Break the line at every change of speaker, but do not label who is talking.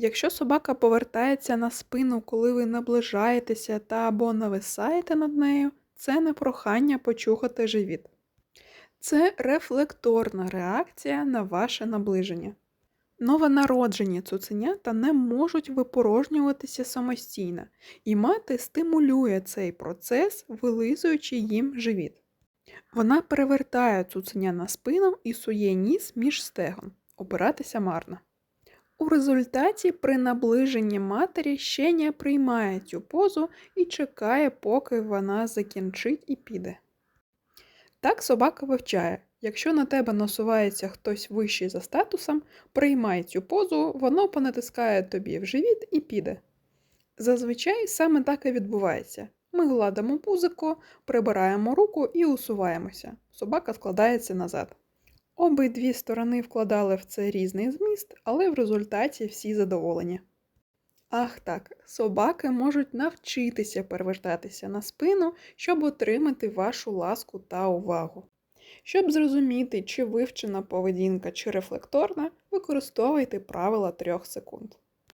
Якщо собака повертається на спину, коли ви наближаєтеся та або нависаєте над нею, це не прохання почухати живіт. Це рефлекторна реакція на ваше наближення. Новонароджені цуценята не можуть випорожнюватися самостійно, і мати стимулює цей процес, вилизуючи їм живіт. Вона перевертає цуценя на спину і сує ніс між стегон. Опиратися марно. У результаті при наближенні матері щеня приймає цю позу і чекає, поки вона закінчить і піде. Так собака вивчає. Якщо на тебе насувається хтось вищий за статусом, приймай цю позу, воно понатискає тобі в живіт і піде. Зазвичай саме так і відбувається. Ми гладимо пузико, прибираємо руку і усуваємося. Собака складається назад. Обидві сторони вкладали в це різний зміст, але в результаті всі задоволені. Ах так, собаки можуть навчитися перевертатися на спину, щоб отримати вашу ласку та увагу. Щоб зрозуміти, чи вивчена поведінка, чи рефлекторна, використовуйте правила 3 секунд.